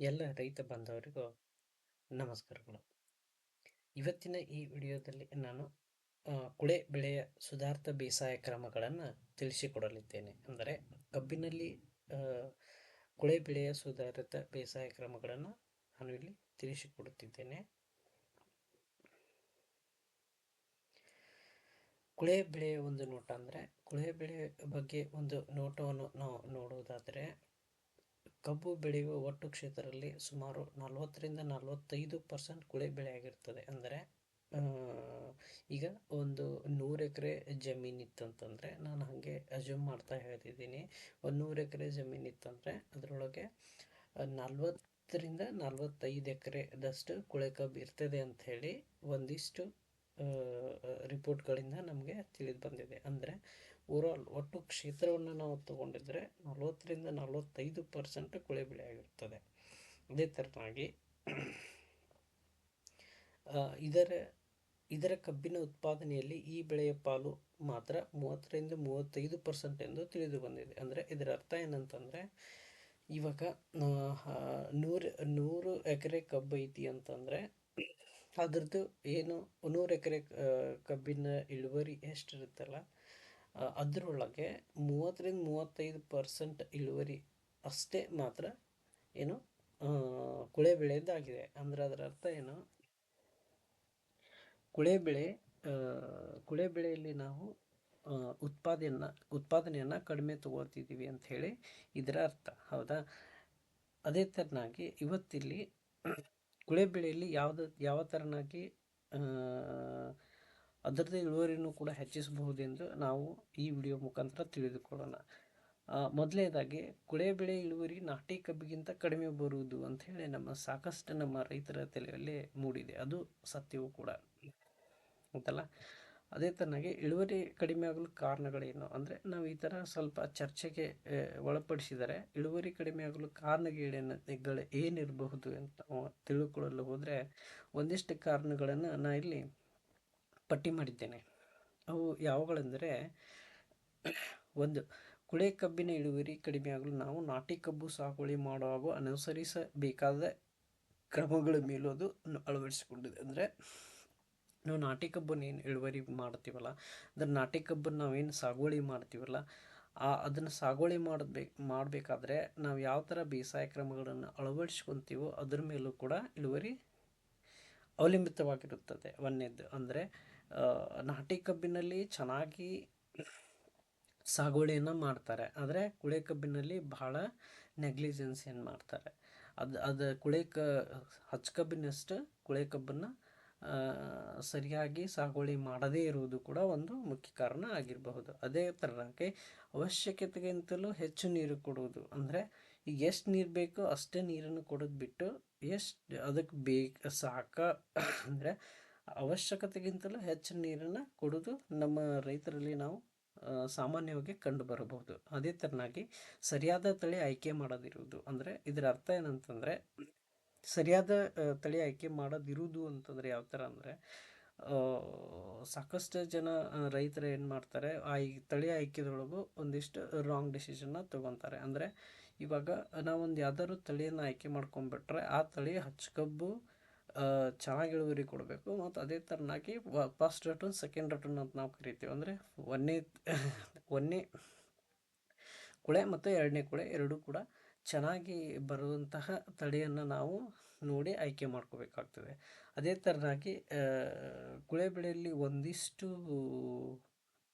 ಎಲ್ಲ ರೈತ ಬಾಂಧವರಿಗೂ ನಮಸ್ಕಾರಗಳು. ಇವತ್ತಿನ ಈ ವಿಡಿಯೋದಲ್ಲಿ ನಾನು ಕುಳೆ ಬೆಳೆಯ ಸುಧಾರಿತ ಬೇಸಾಯ ಕ್ರಮಗಳನ್ನು ತಿಳಿಸಿಕೊಡಲಿದ್ದೇನೆ. ಅಂದರೆ ಕಬ್ಬಿನಲ್ಲಿ ಕುಳೆ ಬೆಳೆಯ ಸುಧಾರಿತ ಬೇಸಾಯ ಕ್ರಮಗಳನ್ನು ನಾನು ಇಲ್ಲಿ ತಿಳಿಸಿಕೊಡುತ್ತಿದ್ದೇನೆ. ಕುಳೆ ಬೆಳೆಯ ಒಂದು ನೋಟ ಅಂದರೆ, ಕುಳೆ ಬೆಳೆಯ ಬಗ್ಗೆ ಒಂದು ನೋಟವನ್ನು ನಾವು ನೋಡುವುದಾದರೆ ಕಬ್ಬು ಬೆಳೆಯುವ ಒಟ್ಟು ಕ್ಷೇತ್ರದಲ್ಲಿ ಸುಮಾರು ನಲವತ್ತರಿಂದ ನಲವತ್ತೈದು ಪರ್ಸೆಂಟ್ ಕುಳೆ ಬೆಳೆಯಾಗಿರ್ತದೆ. ಅಂದರೆ ಈಗ ಒಂದು ನೂರು ಎಕರೆ ಜಮೀನು ಇತ್ತಂತಂದರೆ ನಾನು ಹಾಗೆ ಅಜ್ಯೂಮ್ ಮಾಡ್ತಾ ಹೇಳ್ತಿದ್ದೀನಿ ಒಂದು ನೂರು ಎಕರೆ ಜಮೀನಿತ್ತಂದರೆ ಅದರೊಳಗೆ ನಲ್ವತ್ತರಿಂದ ನಲವತ್ತೈದು ಎಕರೆದಷ್ಟು ಕುಳೆ ಕಬ್ಬು ಇರ್ತದೆ ಅಂತ ಹೇಳಿ ಒಂದಿಷ್ಟು ರಿಪೋರ್ಟ್ಗಳಿಂದ ನಮಗೆ ತಿಳಿದು ಬಂದಿದೆ. ಅಂದರೆ ಓವರಾಲ್ ಒಟ್ಟು ಕ್ಷೇತ್ರವನ್ನು ನಾವು ತಗೊಂಡಿದ್ರೆ ನಲವತ್ತರಿಂದ ನಲವತ್ತೈದು ಪರ್ಸೆಂಟ್ ಕೊಳೆ ಬೆಳೆ ಆಗಿರ್ತದೆ. ಅದೇ ಥರನಾಗಿ ಇದರ ಇದರ ಕಬ್ಬಿನ ಉತ್ಪಾದನೆಯಲ್ಲಿ ಈ ಬೆಳೆಯ ಪಾಲು ಮಾತ್ರ ಮೂವತ್ತರಿಂದ ಮೂವತ್ತೈದು ಪರ್ಸೆಂಟ್ ಎಂದು ತಿಳಿದು ಬಂದಿದೆ. ಅಂದರೆ ಇದರ ಅರ್ಥ ಏನಂತಂದರೆ, ಇವಾಗ ನೂರು ನೂರು ಎಕರೆ ಕಬ್ಬು ಐತಿ ಅಂತಂದರೆ, ಅದರದ್ದು ಏನು ನೂರು ಎಕರೆ ಕಬ್ಬಿನ ಇಳುವರಿ ಎಷ್ಟಿರುತ್ತಲ್ಲ ಅದರೊಳಗೆ ಮೂವತ್ತರಿಂದ ಮೂವತ್ತೈದು ಪರ್ಸೆಂಟ್ ಇಳುವರಿ ಅಷ್ಟೇ ಮಾತ್ರ ಏನು ಕುಳೆ ಬೆಳೆಯದ್ದಾಗಿದೆ ಅಂದರೆ ಅದರ ಅರ್ಥ ಏನು, ಕುಳೆ ಬೆಳೆ ಕುಳೆ ಬೆಳೆಯಲ್ಲಿ ನಾವು ಉತ್ಪಾದನೆಯನ್ನ, ಉತ್ಪಾದನೆಯನ್ನು ಕಡಿಮೆ ತಗೋತಿದ್ದೀವಿ ಅಂತ ಹೇಳಿ ಇದರ ಅರ್ಥ. ಹೌದಾ? ಅದೇ ಥರನಾಗಿ ಇವತ್ತಿಲ್ಲಿ ಕುಳೆ ಬೆಳೆಯಲ್ಲಿ ಯಾವುದು, ಯಾವ ಥರನಾಗಿ ಅದರದ್ದು ಇಳುವರಿಯನ್ನು ಕೂಡ ಹೆಚ್ಚಿಸಬಹುದೆಂದು ನಾವು ಈ ವಿಡಿಯೋ ಮುಖಾಂತರ ತಿಳಿದುಕೊಳ್ಳೋಣ. ಮೊದಲನೇದಾಗಿ ಕುಳೆ ಬೆಳೆ ಇಳುವರಿ ನಾಟಿ ಕಬ್ಬಿಗಿಂತ ಕಡಿಮೆ ಬರುವುದು ಅಂತ ಹೇಳಿ ನಮ್ಮ ಸಾಕಷ್ಟು ನಮ್ಮ ರೈತರ ತಲೆಯಲ್ಲಿ ಮೂಡಿದೆ. ಅದು ಸತ್ಯವೂ ಕೂಡ. ಅಂತಲ್ಲ ಅದೇ ತನಗೆ ಇಳುವರಿ ಕಡಿಮೆ ಆಗಲು ಕಾರಣಗಳೇನು? ಅಂದರೆ ನಾವು ಈ ಥರ ಸ್ವಲ್ಪ ಚರ್ಚೆಗೆ ಒಳಪಡಿಸಿದರೆ ಇಳುವರಿ ಕಡಿಮೆ ಆಗಲು ಕಾರಣಗಳೇನು ಏನಿರಬಹುದು ಅಂತ ನಾವು ತಿಳ್ಕೊಳ್ಳಲು ಹೋದರೆ ಒಂದಿಷ್ಟು ಕಾರಣಗಳನ್ನು ನಾ ಇಲ್ಲಿ ಪಟ್ಟಿ ಮಾಡಿದ್ದೇನೆ. ಅವು ಯಾವುಗಳೆಂದರೆ, ಒಂದು, ಕುಳೆ ಕಬ್ಬಿನ ಇಳುವರಿ ಕಡಿಮೆಯಾಗಲು ನಾವು ನಾಟಿ ಕಬ್ಬು ಸಾಗುವಳಿ ಮಾಡುವಾಗ ಅನುಸರಿಸಬೇಕಾದ ಕ್ರಮಗಳ ಮೇಲೂ ಅದು ಅಳವಡಿಸಿಕೊಂಡಿದೆ. ಅಂದರೆ, ನಾವು ನಾಟಿ ಕಬ್ಬನ್ನು ಏನು ಇಳುವರಿ ಮಾಡ್ತೀವಲ್ಲ ಅಂದರೆ ನಾಟಿ ಕಬ್ಬನ್ನು ನಾವೇನು ಸಾಗುವಳಿ ಮಾಡ್ತೀವಲ್ಲ, ಆ ಅದನ್ನು ಸಾಗುವಳಿ ಮಾಡಬೇಕು ಮಾಡಬೇಕಾದ್ರೆ ನಾವು ಯಾವ ಥರ ಬೇಸಾಯ ಕ್ರಮಗಳನ್ನು ಅಳವಡಿಸ್ಕೊತೀವೋ ಅದ್ರ ಮೇಲೂ ಕೂಡ ಇಳುವರಿ ಅವಲಂಬಿತವಾಗಿರುತ್ತದೆ. ಒಂದನೇದ್ದು ಅಂದರೆ ನಾಟಿ ಕಬ್ಬಿನಲ್ಲಿ ಚೆನ್ನಾಗಿ ಸಾಗುವಳಿಯನ್ನು ಮಾಡ್ತಾರೆ. ಆದರೆ ಕುಳೆ ಕಬ್ಬಿನಲ್ಲಿ ಬಹಳ ನೆಗ್ಲಿಜೆನ್ಸಿಯನ್ನು ಮಾಡ್ತಾರೆ? ಅದು ಅದು ಕುಳೆ ಕ, ಹಚ್ಚ ಕಬ್ಬಿನಷ್ಟು ಕುಳೆ ಕಬ್ಬನ್ನು ಸರಿಯಾಗಿ ಸಾಗುವಳಿ ಮಾಡದೇ ಇರುವುದು ಕೂಡ ಒಂದು ಮುಖ್ಯ ಕಾರಣ ಆಗಿರಬಹುದು. ಅದೇ ಥರಕ್ಕೆ ಅವಶ್ಯಕತೆಗಿಂತಲೂ ಹೆಚ್ಚು ನೀರು ಕೊಡುವುದು. ಅಂದರೆ ಈಗ ಎಷ್ಟು ನೀರು ಬೇಕೋ ಅಷ್ಟೇ ನೀರನ್ನು ಕೊಡೋದು ಬಿಟ್ಟು ಎಷ್ಟು ಅದಕ್ಕೆ ಬೇಕು, ಸಾಕ, ಅಂದರೆ ಅವಶ್ಯಕತೆಗಿಂತಲೂ ಹೆಚ್ಚು ನೀರನ್ನು ಕೊಡೋದು ನಮ್ಮ ರೈತರಲ್ಲಿ ನಾವು ಸಾಮಾನ್ಯವಾಗಿ ಕಂಡು ಬರಬಹುದು. ಅದೇ ಥರನಾಗಿ ಸರಿಯಾದ ತಳಿ ಆಯ್ಕೆ ಮಾಡೋದಿರುವುದು ಅಂದರೆ ಇದರ ಅರ್ಥ ಏನಂತಂದರೆ, ಸರಿಯಾದ ತಳಿ ಆಯ್ಕೆ ಮಾಡೋದಿರುವುದು ಅಂತಂದರೆ ಯಾವ ಥರ ಅಂದರೆ ಸಾಕಷ್ಟು ಜನ ರೈತರು ಏನು ಮಾಡ್ತಾರೆ, ಆ ತಳಿ ಆಯ್ಕೆದೊಳಗು ಒಂದಿಷ್ಟು ರಾಂಗ್ ಡಿಸಿಷನ್ನ ತೊಗೊತಾರೆ. ಅಂದರೆ ಇವಾಗ ನಾವೊಂದು ಯಾವ್ದಾದ್ರು ತಳಿಯನ್ನು ಆಯ್ಕೆ ಮಾಡ್ಕೊಂಡ್ಬಿಟ್ರೆ ಆ ತಳಿ ಹಚ್ಚಕಬ್ಬು ಚೆನ್ನಾಗಿ ಇಳುವರಿ ಕೊಡಬೇಕು. ಮತ್ತು ಅದೇ ಥರನಾಗಿ ಫಸ್ಟ್ ರಿಟರ್ನ್ ಸೆಕೆಂಡ್ ರಿಟರ್ನ್ ಅಂತ ನಾವು ಕರಿತೀವಿ. ಅಂದರೆ ಒಂದನೇ ಒಂದನೇ ಕುಳೆ ಮತ್ತು ಎರಡನೇ ಕುಳೆ ಎರಡೂ ಕೂಡ ಚೆನ್ನಾಗಿ ಬರುವಂತಹ ತಳಿಯನ್ನು ನಾವು ನೋಡಿ ಆಯ್ಕೆ ಮಾಡ್ಕೋಬೇಕಾಗ್ತದೆ. ಅದೇ ಥರನಾಗಿ ಕುಳೆ ಬೆಳೆಯಲ್ಲಿ ಒಂದಿಷ್ಟು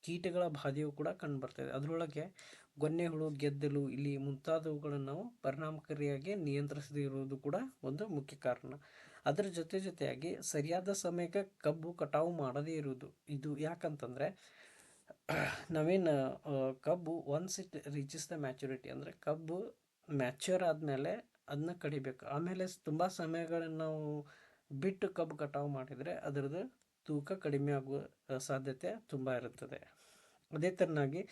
ಕೀಟಗಳ ಬಾಧೆಯು ಕೂಡ ಕಂಡುಬರ್ತದೆ ಅದರೊಳಗೆ ಗೊನ್ನೆ, ಹುಳು, ಗೆದ್ದಲು ಇಲ್ಲಿ ಮುಂತಾದವುಗಳನ್ನು ನಾವು ಪರಿಣಾಮಕಾರಿಯಾಗಿ ನಿಯಂತ್ರಿಸದೇ ಇರುವುದು ಕೂಡ ಒಂದು ಮುಖ್ಯ ಕಾರಣ. ಅದರ ಜೊತೆ ಜೊತೆಯಾಗಿ ಸರಿಯಾದ ಸಮಯಕ್ಕೆ ಕಬ್ಬು ಕಟಾವು ಮಾಡದೇ ಇರುವುದು. ಇದು ಯಾಕಂತಂದರೆ, ನಾವೇನು ಕಬ್ಬು once it reaches the maturity ಅಂದರೆ ಕಬ್ಬು ಮ್ಯಾಚ್ಯೂರ್ ಆದಮೇಲೆ ಅದನ್ನ ಕಡಿಬೇಕು. ಆಮೇಲೆ ತುಂಬ ಸಮಯಗಳನ್ನು ನಾವು ಬಿಟ್ಟು ಕಬ್ಬು ಕಟಾವು ಮಾಡಿದರೆ ಅದರದ್ದು ತೂಕ ಕಡಿಮೆ ಆಗುವ ಸಾಧ್ಯತೆ ತುಂಬ ಇರುತ್ತದೆ. ಅದೇ ಥರನಾಗಿ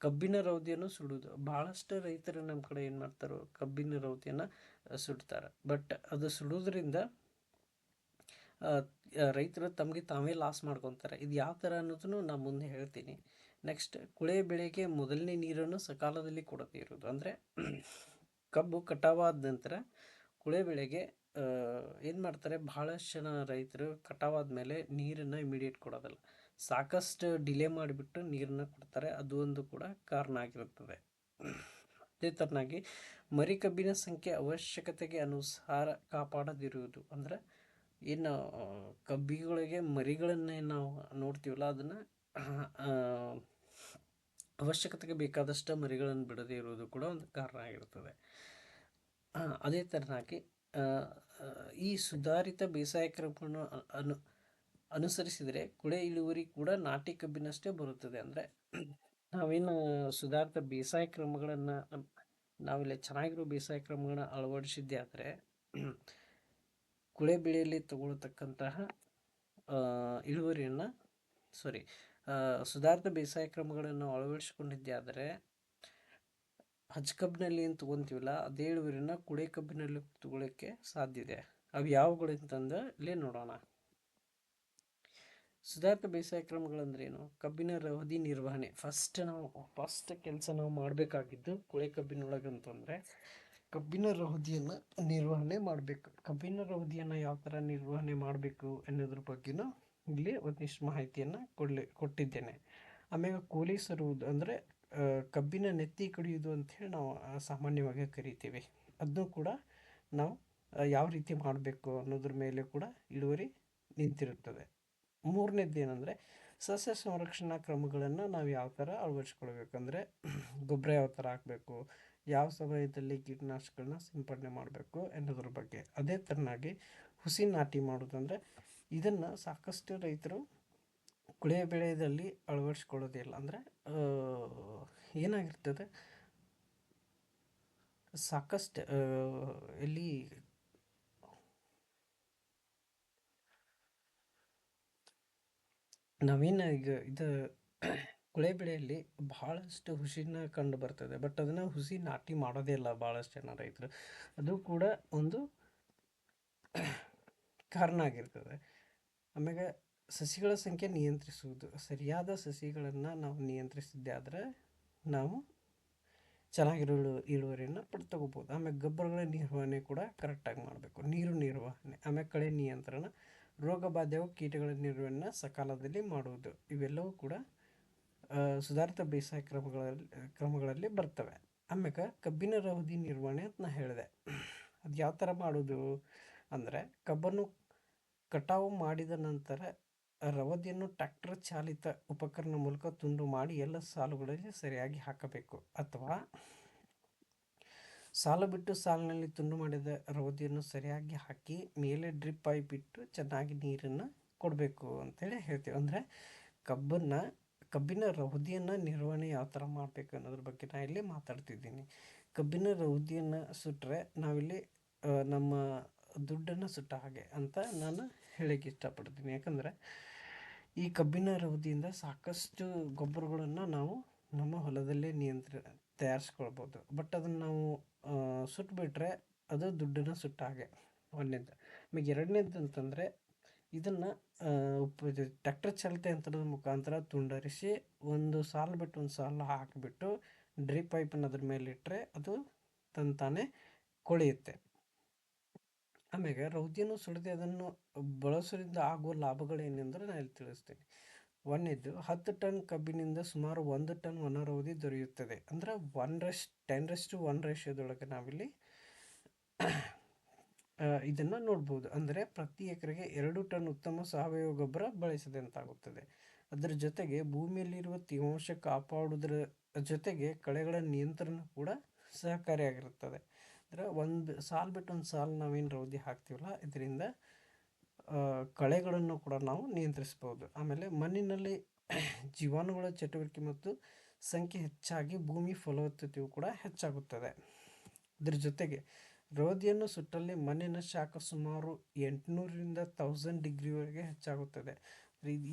ಕಬ್ಬಿನ ರೌದಿಯನ್ನು ಸುಡೋದು ಭಾಳಷ್ಟು ರೈತರು ನಮ್ಮ ಕಡೆ ಏನು ಮಾಡ್ತಾರೋ ಕಬ್ಬಿನ ರೌದಿಯನ್ನು ಸುಡ್ತಾರೆ. ಬಟ್ ಅದು ಸುಡೋದ್ರಿಂದ ರೈತರು ತಮಗೆ ತಾವೇ ಲಾಸ್ ಮಾಡ್ಕೊತಾರೆ. ಇದು ಯಾವ ಥರ ಅನ್ನೋದನ್ನು ನಾನು ಮುಂದೆ ಹೇಳ್ತೀನಿ. ನೆಕ್ಸ್ಟ್ ಕುಳೆ ಬೆಳೆಗೆ ಮೊದಲನೇ ನೀರನ್ನು ಸಕಾಲದಲ್ಲಿ ಕೊಡದೇ ಇರೋದು ಅಂದರೆ ಕಬ್ಬು ಕಟಾವಾದ ನಂತರ ಕುಳೆ ಬೆಳೆಗೆ ಏನು ಮಾಡ್ತಾರೆ? ಭಾಳಷ್ಟು ಜನ ರೈತರು ಕಟಾವಾದ ಮೇಲೆ ನೀರನ್ನು ಇಮಿಡಿಯೇಟ್ ಕೊಡೋದಿಲ್ಲ. ಸಾಕಷ್ಟು ಡಿಲೇ ಮಾಡಿಬಿಟ್ಟು ನೀರನ್ನು ಕೊಡ್ತಾರೆ. ಅದು ಒಂದು ಕೂಡ ಕಾರಣ ಆಗಿರುತ್ತದೆ. ಅದೇ ಥರನಾಗಿ ಮರಿ ಕಬ್ಬಿನ ಸಂಖ್ಯೆ ಅವಶ್ಯಕತೆಗೆ ಅನುಸಾರ ಕಾಪಾಡದಿರುವುದು. ಅಂದರೆ ಏನು ಕಬ್ಬಿಗಳಿಗೆ, ಮರಿಗಳನ್ನೇ ನಾವು ನೋಡ್ತೀವಲ್ಲ, ಅದನ್ನು ಅವಶ್ಯಕತೆಗೆ ಬೇಕಾದಷ್ಟು ಮರಿಗಳನ್ನು ಬಿಡದೇ ಇರುವುದು ಕೂಡ ಒಂದು ಕಾರಣ ಆಗಿರ್ತದೆ. ಅದೇ ಥರನಾಗಿ ಈ ಸುಧಾರಿತ ಬೇಸಾಯ ಕ್ರಮವನ್ನು ಅನು, ಅನುಸರಿಸಿದರೆ ಕುಳೆ ಇಳುವರಿ ಕೂಡ ನಾಟಿ ಕಬ್ಬಿನಷ್ಟೇ ಬರುತ್ತದೆ. ಅಂದರೆ, ನಾವೇನು ಸುಧಾರಿತ ಬೇಸಾಯ ಕ್ರಮಗಳನ್ನು ನಾವಿಲ್ಲಿ ಚೆನ್ನಾಗಿರೋ ಬೇಸಾಯ ಕ್ರಮಗಳನ್ನ ಅಳವಡಿಸಿದ್ದೆ ಆದರೆ ಕುಳೆ ಬೆಳೆಯಲ್ಲಿ ತಗೊಳ್ತಕ್ಕಂತಹ ಇಳುವರಿಯನ್ನು ಸಾರಿ ಸುಧಾರಿತ ಬೇಸಾಯ ಕ್ರಮಗಳನ್ನು ಅಳವಡಿಸಿಕೊಂಡಿದ್ದೆ ಆದರೆ ಹಚ್ ಕಬ್ಬಿನಲ್ಲಿ ಏನು ತೊಗೊತೀವಲ್ಲ ಅದೇ ಇಳುವರಿನ ಕುಳೆ ಕಬ್ಬಿನಲ್ಲಿ ತಗೊಳ್ಳೋಕ್ಕೆ ಸಾಧ್ಯ ಇದೆ. ಅವು ಯಾವುಗಳು ಅಂತಂದು ಇಲ್ಲೇ ನೋಡೋಣ. ಸುಧಾರಿತ ಬೇಸಾಯ ಕ್ರಮಗಳಂದ್ರೇನು ಕಬ್ಬಿನ ರವಧಿ ನಿರ್ವಹಣೆ. ಫಸ್ಟ್ ನಾವು ಫಸ್ಟ್ ಕೆಲಸ ನಾವು ಮಾಡಬೇಕಾಗಿದ್ದು ಕುಳೆ ಕಬ್ಬಿನೊಳಗೆ ಅಂತಂದರೆ ಕಬ್ಬಿನ ರವದಿಯನ್ನು ನಿರ್ವಹಣೆ ಮಾಡಬೇಕು. ಕಬ್ಬಿನ ರವದಿಯನ್ನು ಯಾವ ಥರ ನಿರ್ವಹಣೆ ಮಾಡಬೇಕು ಅನ್ನೋದ್ರ ಬಗ್ಗೆನೂ ಇಲ್ಲಿ ಒಂದಿಷ್ಟು ಮಾಹಿತಿಯನ್ನು ಕೊಡಲಿ, ಕೊಟ್ಟಿದ್ದೇನೆ. ಆಮೇಲೆ ಕೂಲಿ ಸರುವುದು ಅಂದರೆ ಕಬ್ಬಿನ ನೆತ್ತಿ ಕಡಿಯೋದು ಅಂಥೇಳಿ ನಾವು ಸಾಮಾನ್ಯವಾಗಿ ಕರಿತೀವಿ. ಅದನ್ನು ಕೂಡ ನಾವು ಯಾವ ರೀತಿ ಮಾಡಬೇಕು ಅನ್ನೋದ್ರ ಮೇಲೆ ಕೂಡ ಇಳುವರಿ ನಿಂತಿರುತ್ತದೆ. ಮೂರನೇದು ಏನಂದರೆ, ಸಸ್ಯ ಸಂರಕ್ಷಣಾ ಕ್ರಮಗಳನ್ನು ನಾವು ಯಾವ ಥರ ಅಳವಡಿಸ್ಕೊಳ್ಬೇಕಂದ್ರೆ ಗೊಬ್ಬರ ಯಾವ ಥರ ಹಾಕಬೇಕು ಯಾವ ಸಮಯದಲ್ಲಿ ಕೀಟನಾಶಕಗಳನ್ನ ಸಿಂಪಡಣೆ ಮಾಡಬೇಕು ಎನ್ನುವುದ್ರ ಬಗ್ಗೆ. ಅದೇ ಥರನಾಗಿ ಹುಸಿ ನಾಟಿ ಮಾಡೋದಂದರೆ ಇದನ್ನು ಸಾಕಷ್ಟು ರೈತರು ಕುಳೆ ಬೆಳೆಯಲ್ಲಿ ಅಳವಡಿಸ್ಕೊಳ್ಳೋದಿಲ್ಲ. ಅಂದರೆ ಏನಾಗಿರ್ತದೆ? ಸಾಕಷ್ಟು ಇಲ್ಲಿ ನವೀನ ಈಗ, ಇದು ಬೆಳೆಯಲ್ಲಿ ಭಾಳಷ್ಟು ಹುಸಿನ ಕಂಡು ಬರ್ತದೆ. ಬಟ್ ಅದನ್ನು ಹುಸಿ ನಾಟಿ ಮಾಡೋದೇ ಇಲ್ಲ ಭಾಳಷ್ಟು ಜನ ರೈತರು. ಅದು ಕೂಡ ಒಂದು ಕಾರಣ ಆಗಿರ್ತದೆ. ಆಮೇಲೆ ಸಸಿಗಳ ಸಂಖ್ಯೆ ನಿಯಂತ್ರಿಸುವುದು, ಸರಿಯಾದ ಸಸಿಗಳನ್ನು ನಾವು ನಿಯಂತ್ರಿಸಿದ್ದೆ ಆದರೆ ನಾವು ಚೆನ್ನಾಗಿರೋ ಇಳುವರಿಯನ್ನು ಪಡ್ ತಗೋಬೋದು ಆಮೇಲೆ ಗೊಬ್ಬರಗಳ ನಿರ್ವಹಣೆ ಕೂಡ ಕರೆಕ್ಟಾಗಿ ಮಾಡಬೇಕು. ನೀರು ನಿರ್ವಹಣೆ ಆಮೇಲೆ ಕಳೆ ನಿಯಂತ್ರಣ, ರೋಗ ಬಾಧೆಯು ಕೀಟಗಳ ನಿರ್ವಹಣೆ ಸಕಾಲದಲ್ಲಿ ಮಾಡುವುದು, ಇವೆಲ್ಲವೂ ಕೂಡ ಸುಧಾರಿತ ಬೇಸಾಯ ಕ್ರಮಗಳಲ್ಲಿ ಕ್ರಮಗಳಲ್ಲಿ ಬರ್ತವೆ. ಆಮ್ಯಾಕೆ ಕಬ್ಬಿನ ರವದಿ ನಿರ್ವಹಣೆ ಅಂತ ನಾ ಹೇಳಿದೆ. ಅದು ಯಾವ ಥರ ಮಾಡೋದು ಅಂದರೆ ಕಬ್ಬನ್ನು ಕಟಾವು ಮಾಡಿದ ನಂತರ ರವದಿಯನ್ನು ಟ್ರ್ಯಾಕ್ಟರ್ ಚಾಲಿತ ಉಪಕರಣ ಮೂಲಕ ತುಂಡು ಮಾಡಿ ಎಲ್ಲ ಸಾಲುಗಳಲ್ಲಿ ಸರಿಯಾಗಿ ಹಾಕಬೇಕು. ಅಥವಾ ಸಾಲು ಬಿಟ್ಟು ಸಾಲಿನಲ್ಲಿ ತುಂಡು ಮಾಡಿದ ರವದಿಯನ್ನು ಸರಿಯಾಗಿ ಹಾಕಿ ಮೇಲೆ ಡ್ರಿಪ್ ಪೈಪ್ ಇಟ್ಟು ಚೆನ್ನಾಗಿ ನೀರನ್ನು ಕೊಡಬೇಕು ಅಂತೇಳಿ ಹೇಳ್ತೀವಿ. ಅಂದರೆ ಕಬ್ಬನ್ನು ಕಬ್ಬಿನ ರೌದಿಯನ್ನು ನಿರ್ವಹಣೆ ಯಾವ ಥರ ಮಾಡಬೇಕು ಅನ್ನೋದ್ರ ಬಗ್ಗೆ ನಾನು ಇಲ್ಲಿ ಮಾತಾಡ್ತಿದ್ದೀನಿ. ಕಬ್ಬಿನ ರೌದಿಯನ್ನು ಸುಟ್ಟರೆ ನಾವಿಲ್ಲಿ ನಮ್ಮ ದುಡ್ಡನ್ನು ಸುಟ್ಟ ಹಾಗೆ ಅಂತ ನಾನು ಹೇಳಕ್ಕೆ ಇಷ್ಟಪಡ್ತೀನಿ. ಯಾಕಂದರೆ ಈ ಕಬ್ಬಿನ ರೌದಿಯಿಂದ ಸಾಕಷ್ಟು ಗೊಬ್ಬರಗಳನ್ನು ನಾವು ನಮ್ಮ ಹೊಲದಲ್ಲೇ ನಿಯಂತ್ರ, ತಯಾರಿಸ್ಕೊಳ್ಬೋದು. ಬಟ್ ಅದನ್ನು ನಾವು ಸುಟ್ಬಿಟ್ರೆ ಅದು ದುಡ್ಡನ್ನು ಸುಟ್ಟ ಹಾಗೆ. ಒಂದನೇದು ಆಮೇಲೆ ಎರಡನೇದು ಅಂತಂದರೆ ಇದನ್ನು ಟ್ಯಾಕ್ಟರ್ ಚಲತೆ ಯಂತ್ರದ ಮುಖಾಂತರ ತುಂಡರಿಸಿ ಒಂದು ಸಾಲು ಬಿಟ್ಟು ಒಂದು ಸಾಲು ಹಾಕಿಬಿಟ್ಟು ಡ್ರಿಪ್ ಪೈಪನ್ನು ಅದ್ರ ಮೇಲೆ ಇಟ್ಟರೆ ಅದು ತಂತಾನೆ ಕೊಳೆಯುತ್ತೆ. ಆಮೇಲೆ ರೌದ್ಯನು ಸುಡದೆ ಅದನ್ನು ಬಳಸೋದ್ರಿಂದ ಆಗುವ ಲಾಭಗಳೇನೆಂದರೆ ನಾನು ಇಲ್ಲಿ ತಿಳಿಸ್ತೀನಿ. ಒಂದಿದ್ದು ಹತ್ತು ಟನ್ ಕಬ್ಬಿನಿಂದ ಸುಮಾರು ಒಂದು ಟನ್ ಒಣ ರೌದಿ ದೊರೆಯುತ್ತದೆ. ಅಂದರೆ ಒನ್ ರಶ್ ಟೆನ್ ರಷ್ಟು ಒನ್ ರೇಷಿಯೋದೊಳಗೆ ನಾವಿಲ್ಲಿ ಇದನ್ನು ನೋಡ್ಬೋದು. ಅಂದರೆ ಪ್ರತಿ ಎಕರೆಗೆ ಎರಡು ಟನ್ ಉತ್ತಮ ಸಾವಯವ ಗೊಬ್ಬರ ಬಳಸಿದಂತಾಗುತ್ತದೆ. ಅದರ ಜೊತೆಗೆ ಭೂಮಿಯಲ್ಲಿರುವ ತೇವಾಂಶ ಕಾಪಾಡುವುದರ ಜೊತೆಗೆ ಕಳೆಗಳ ನಿಯಂತ್ರಣ ಕೂಡ ಸಹಕಾರಿಯಾಗಿರುತ್ತದೆ. ಅಂದರೆ ಒಂದು ಸಾಲು ಬಿಟ್ಟು ಒಂದು ಸಾಲು ನಾವೇನು ರೌದಿ ಹಾಕ್ತೀವಲ್ಲ, ಇದರಿಂದ ಕಳೆಗಳನ್ನು ಕೂಡ ನಾವು ನಿಯಂತ್ರಿಸ್ಬೋದು. ಆಮೇಲೆ ಮಣ್ಣಿನಲ್ಲಿ ಜೀವಾಣುಗಳ ಚಟುವಟಿಕೆ ಮತ್ತು ಸಂಖ್ಯೆ ಹೆಚ್ಚಾಗಿ ಭೂಮಿ ಫಲವತ್ತತೆಯು ಕೂಡ ಹೆಚ್ಚಾಗುತ್ತದೆ. ಇದರ ಜೊತೆಗೆ ರೋದಿಯನ್ನು ಸುಟ್ಟಲ್ಲಿ ಮಣ್ಣಿನ ಶಾಖ ಸುಮಾರು ಎಂಟುನೂರರಿಂದ ತೌಸಂಡ್ ಡಿಗ್ರಿವರೆಗೆ ಹೆಚ್ಚಾಗುತ್ತದೆ.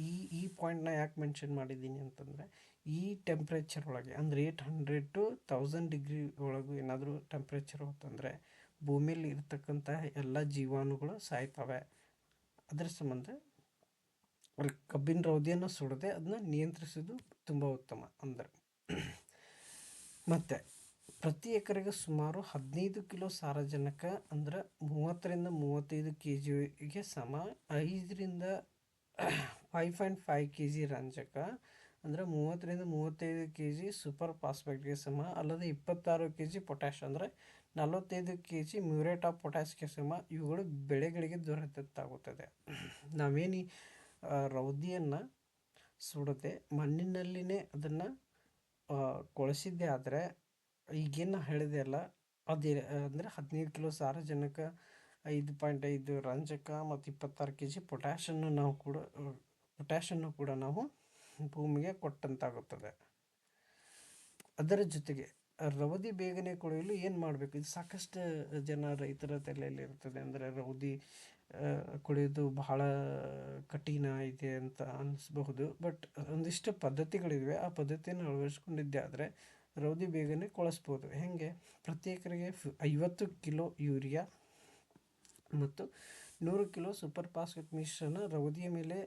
ಈ ಈ ಪಾಯಿಂಟ್ನ ಯಾಕೆ ಮೆನ್ಷನ್ ಮಾಡಿದ್ದೀನಿ ಅಂತಂದರೆ, ಈ ಟೆಂಪ್ರೇಚರ್ ಒಳಗೆ, ಅಂದರೆ eight hundred to thousand degree ಒಳಗೂ ಏನಾದರೂ ಟೆಂಪ್ರೇಚರ್ ಹೋತಂದರೆ, ಭೂಮಿಯಲ್ಲಿ ಇರ್ತಕ್ಕಂಥ ಎಲ್ಲ ಜೀವಾಣುಗಳು ಸಾಯ್ತವೆ. ಅದರ ಸಂಬಂಧ ಕಬ್ಬಿನ ರೌದಿಯನ್ನು ಸುಡದೆ ಅದನ್ನ ನಿಯಂತ್ರಿಸೋದು ತುಂಬ ಉತ್ತಮ ಅಂದರೆ. ಮತ್ತು ಪ್ರತಿ ಎಕರೆಗೆ ಸುಮಾರು ಹದಿನೈದು ಕಿಲೋ ಸಾರಜನಕ ಅಂದ್ರೆ ಮೂವತ್ತರಿಂದ ಮೂವತ್ತೈದು ಕೆ ಜಿಗೆ ಸಮ. ಐದರಿಂದ five point five K G ರಂಜಕ ಅಂದರೆ ಮೂವತ್ತರಿಂದ ಮೂವತ್ತೈದು ಕೆ ಜಿ ಸೂಪರ್ ಫಾಸ್ಫೇಟ್ಗೆ ಸಮ. ಅಲ್ಲದೆ ಇಪ್ಪತ್ತಾರು ಕೆ ಜಿ ಪೊಟ್ಯಾಶ್ ಅಂದರೆ ನಲವತ್ತೈದು ಕೆ ಜಿ ಮ್ಯೂರೇಟ್ ಆಫ್ ಪೊಟ್ಯಾಸ್ಗೆ ಸಮ. ಇವುಗಳು ಬೆಳೆಗಳಿಗೆ ದೊರೆತಾಗುತ್ತದೆ ನಾವೇನು ರೌದಿಯನ್ನು ಸುಡದೆ ಮಣ್ಣಿನಲ್ಲಿನೇ ಅದನ್ನು ಕೊಳೆಸಿದ್ದೆ ಆದರೆ ಈಗೇನು ಹೇಳಿದೆ ಅಲ್ಲ, ಅದೇ ಅಂದರೆ ಹದಿನೈದು ಕಿಲೋ ಸಾರಜನಕ ಐದು ಪಾಯಿಂಟ್ ಐದು ರಂಜಕ ಮತ್ತು ಇಪ್ಪತ್ತಾರು ಕೆ ಜಿ ಪೊಟ್ಯಾಷನ್ನು ನಾವು ಕೂಡ ಪೊಟ್ಯಾಷನ್ನು ಕೂಡ ನಾವು ಭೂಮಿಗೆ ಕೊಟ್ಟಂತಾಗುತ್ತದೆ. ಅದರ ಜೊತೆಗೆ ರವದಿ ಬೇಗನೆ ಕೊಳೆಯಲು ಏನು ಮಾಡಬೇಕು? ಇದು ಸಾಕಷ್ಟು ಜನ ರೈತರ ತಲೆಯಲ್ಲಿ ಇರ್ತದೆ ಅಂದರೆ ರವದಿ ಕುಡಿಯೋದು ಬಹಳ ಕಠಿಣ ಇದೆ ಅಂತ ಅನ್ನಿಸ್ಬಹುದು ಬಟ್ ಒಂದಿಷ್ಟು ಪದ್ಧತಿಗಳಿವೆ. ಆ ಪದ್ಧತಿಯನ್ನು ಅಳವಡಿಸ್ಕೊಂಡಿದ್ದೆ ಆದರೆ ರವದಿ ಬೇಗನೆ ಕೊಳಿಸ್ಬೋದು. ಹೇಗೆ? ಪ್ರತಿ ಎಕರೆಗೆ ಫ್, ಐವತ್ತು ಕಿಲೋ ಯೂರಿಯಾ ಮತ್ತು ನೂರು ಕಿಲೋ ಸೂಪರ್ ಫಾಸ್ಫೇಟ್ ಮಿಶ್ರಣ ರೌದಿಯ ಮೇಲೆ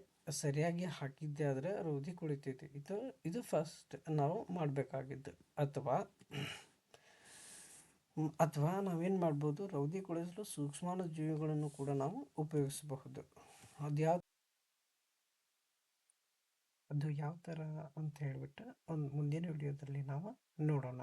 ಸರಿಯಾಗಿ ಹಾಕಿದ್ದೆ ಆದರೆ ರೌದಿ ಕುಳಿತೈತಿ. ಇದು ಇದು ಫಸ್ಟ್ ನಾವು ಮಾಡಬೇಕಾಗಿದ್ದು. ಅಥವಾ ಅಥವಾ ನಾವೇನು ಮಾಡ್ಬೋದು? ರೌದಿ ಕುಳಿಸಲು ಸೂಕ್ಷ್ಮಾಣು ಜೀವಿಗಳನ್ನು ಕೂಡ ನಾವು ಉಪಯೋಗಿಸಬಹುದು. ಅದು ಯಾವ ಅದು ಯಾವ ಥರ ಅಂತ ಹೇಳಿಬಿಟ್ಟು ಒಂದು ಮುಂದಿನ ವಿಡಿಯೋದಲ್ಲಿ ನಾವು ನೋಡೋಣ.